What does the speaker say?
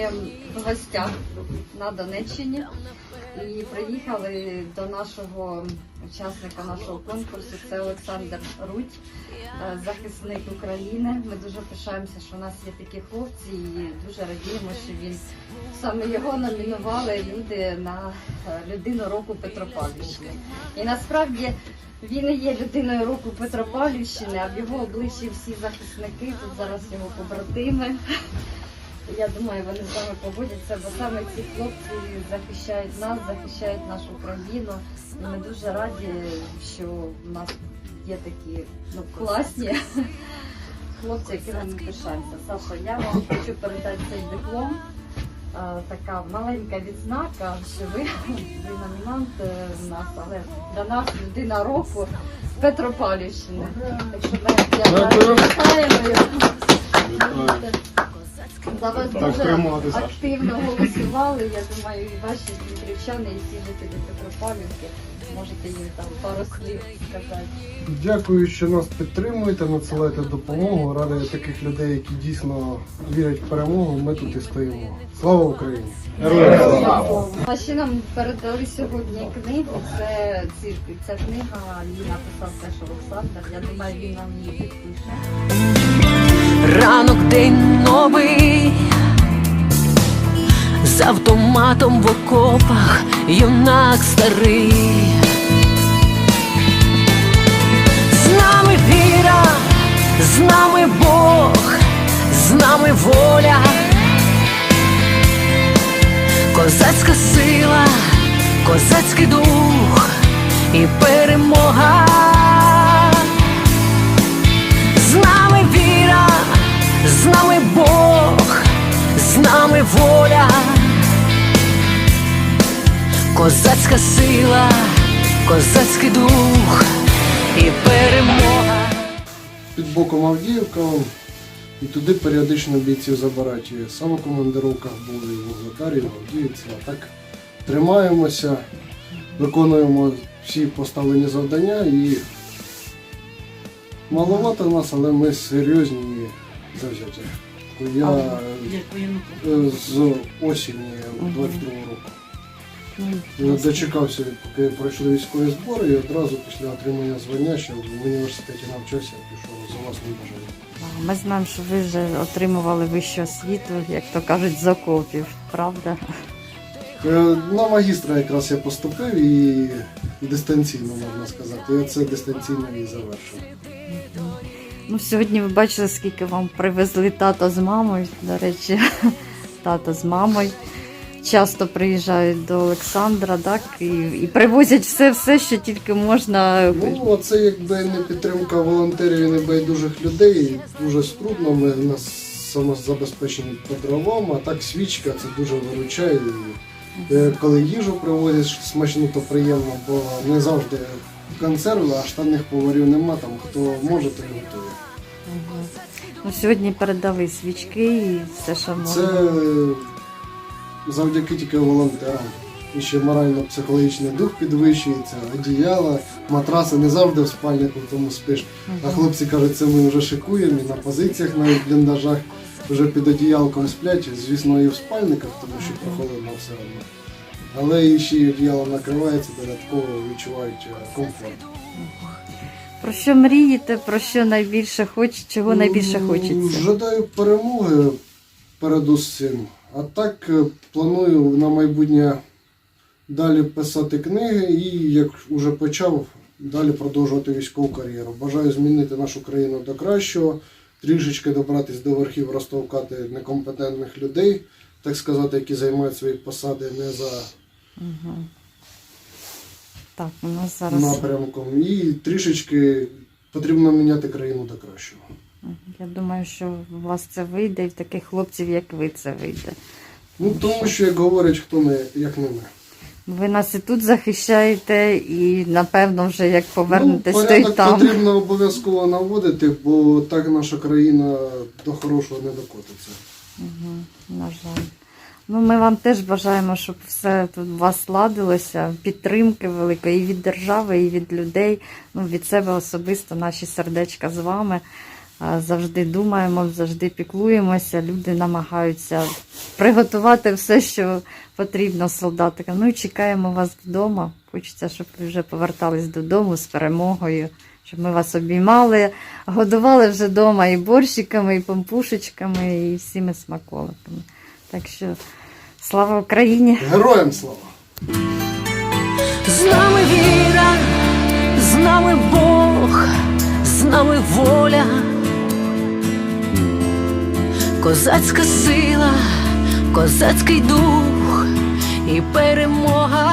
сьогодні в гостях на Донеччині і приїхали до нашого учасника нашого конкурсу. Це Олександр Рудь, е, захисник України. Ми дуже пишаємося, що у нас є такі хлопці, і дуже радіємо, що він саме його номінували люди на е, людину року Петропавлівщини. І насправді. Він є людиною року Петропавлівщини, а в його обличчі всі захисники, тут зараз його побратими. Я думаю, вони з вами погодяться, бо саме ці хлопці захищають нас, захищають нашу країну. І ми дуже раді, що в нас є такі ну, класні хлопці, якими ми пишаємося. Саша, я вам хочу передати цей диплом. Така маленька відзнака, що ви, ви номінант е, в нас, але для нас людина року з Петропавлівщини. Так що ми я вітаємо. За вас Так, дуже активно голосували. Я думаю, і ваші дмитрівчани, і всі жителі Петропавлівки. Можете їм там пару слів сказати. Дякую, що нас підтримуєте, надсилаєте допомогу. Радий таких людей, які дійсно вірять в перемогу. Ми тут і стоїмо. Слава Україні! А ще нам передали сьогодні книгу. Це ці, ця книга її написав теж Олександр. Я думаю, він нам її підпише. Ранок день новий, з автоматом в окопах юнак старий. З нами віра, з нами Бог, з нами воля, козацька сила, козацький дух і перемога. Воля, козацька сила, козацький дух і перемога. Під боком Авдіївка і туди періодично бійців забирають. І Саме в командировках були в Угледарі, і в Авдіївці. А так тримаємося, виконуємо всі поставлені завдання і маловато нас, але ми серйозні і завзяті. Я е, з осені 22 року. Я дочекався, поки пройшли військові збори, і одразу після отримання звання, що в університеті навчався, пішов за власним бажанням. Ми знаємо, що ви вже отримували вищу освіту, як то кажуть, з окопів, правда? Е, На магістра якраз я поступив і дистанційно можна сказати. Я це дистанційно і завершив. Ну, сьогодні ви бачили, скільки вам привезли тато з мамою. До речі, тато з мамою. Часто приїжджають до Олександра, так, і, і привозять все, все, що тільки можна. Ну, а це якби не підтримка волонтерів і небайдужих людей. Дуже скрутно. Ми у нас самозабезпечені по дровам, а так свічка це дуже виручає. Е, Коли їжу привозять смачну, то приємно, бо не завжди консерви, а штатних поварів нема, там хто може, то готує. Ну, сьогодні передали свічки і все, що Це завдяки тільки волонтерам. І ще морально-психологічний дух підвищується, одіяла, матраси не завжди в спальнику, тому спиш. А хлопці кажуть, це ми вже шикуємо і на позиціях, навіть в бліндажах вже під одіялком сплять, звісно, і в спальниках, тому що прохолодно все одно. Але і ще й одіяло накривається, додатково відчувають е, комфорт. Про що мрієте, про що найбільше хочете, чого найбільше Ну, хочеться? Жадаю перемоги передусім. А так е, планую на майбутнє далі писати книги і, як вже почав, далі продовжувати військову кар'єру. Бажаю змінити нашу країну до кращого, трішечки добратися до верхів, розтовкати некомпетентних людей, так сказати, які займають свої посади не за Мгм. Так, у нас зараз. напрямком. І трішечки потрібно міняти країну до кращого. Я думаю, що у вас це вийде, і в таких хлопців, як ви, це вийде. Ну тому що, як говорять, хто не як не ми. Ви нас і тут захищаєте, і напевно вже як повернетесь, ну, то й там. потрібно обов'язково наводити, бо так наша країна до хорошого не докотиться. Мгм, На жаль. Ну, ми вам теж бажаємо, щоб все тут у вас ладилося, підтримки великої і від держави, і від людей. Ну, від себе особисто наші сердечка з вами. завжди думаємо, завжди піклуємося. Люди намагаються приготувати все, що потрібно солдатикам. Ну і чекаємо вас вдома. Хочеться, щоб ви вже повертались додому з перемогою, щоб ми вас обіймали, годували вже вдома і борщиками, і пампушечками, і всіми смаколиками. Так що слава Україні! Героям слава! З нами віра, з нами Бог, з нами воля, козацька сила, козацький дух і перемога